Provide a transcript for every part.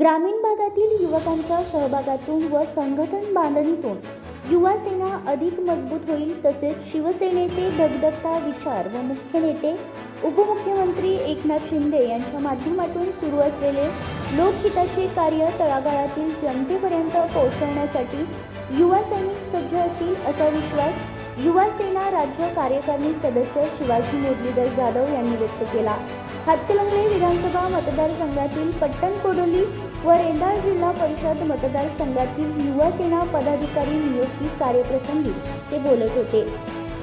ग्रामीण भागातील युवकांच्या सहभागातून व संघटन बांधणीतून युवा सेना अधिक मजबूत होईल तसेच शिवसेनेचे धगधगता विचार व मुख्य नेते उपमुख्यमंत्री एकनाथ शिंदे यांच्या माध्यमातून सुरू असलेले लोकहिताचे कार्य तळागाळातील जनतेपर्यंत पोहोचवण्यासाठी युवा सैनिक सज्ज असतील असा विश्वास युवा सेना राज्य कार्यकारिणी सदस्य शिवाजी मुरलीधर जाधव यांनी व्यक्त केला. हातकलंगले विधानसभा मतदारसंघातील पट्टण कोडोली व रेंदाळ जिल्हा परिषद मतदारसंघातील युवासेना पदाधिकारी नियुक्ती कार्यप्रसंगी ते बोलत होते.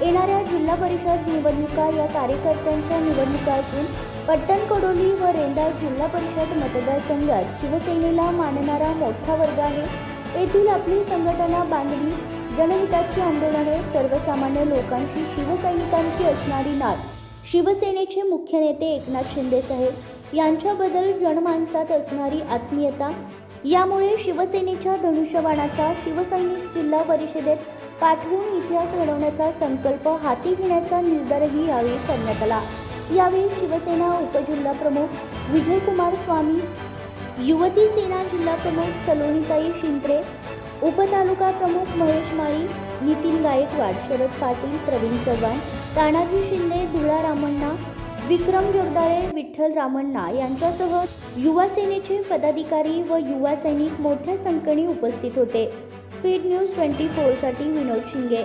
येणाऱ्या जिल्हा परिषद निवडणुका या कार्यकर्त्यांच्या निवडणुका असून पट्टण कडोली व रेंदाळ जिल्हा परिषद मतदारसंघात शिवसेनेला मानणारा मोठा वर्ग आहे. येथील आपली संघटना बांधणी जनहिताची आंदोलने सर्वसामान्य लोकांशी शिवसैनिकांची असणारी नात शिवसेनेचे मुख्य नेते एकनाथ शिंदे साहेब यांच्याबद्दल जनमानसात असणारी आत्मीयता यामुळे शिवसेनेच्या धनुष्यबाणाचा शिवसैनिक जिल्हा परिषदेत पाठवून इतिहास घडवण्याचा संकल्प हाती घेण्याचा निर्धारही यावेळी करण्यात आला. यावेळी शिवसेना उपजिल्हा प्रमुख विजयकुमार स्वामी युवती सेना जिल्हा प्रमुख सलोनीताई शिंत्रे उपतालुका प्रमुख महेश माळी नितीन गायकवाड शरद पाटील प्रवीण चव्हाण तानाजी शिंदे धुळा रामण्णा विक्रम जगदाळे विठ्ठल रामण्णा यांच्यासह युवा सेनेचे पदाधिकारी व युवा सैनिक मोठ्या संख्येने उपस्थित होते. स्पीड न्यूज ट्वेंटी फोरसाठी विनोद शिंगे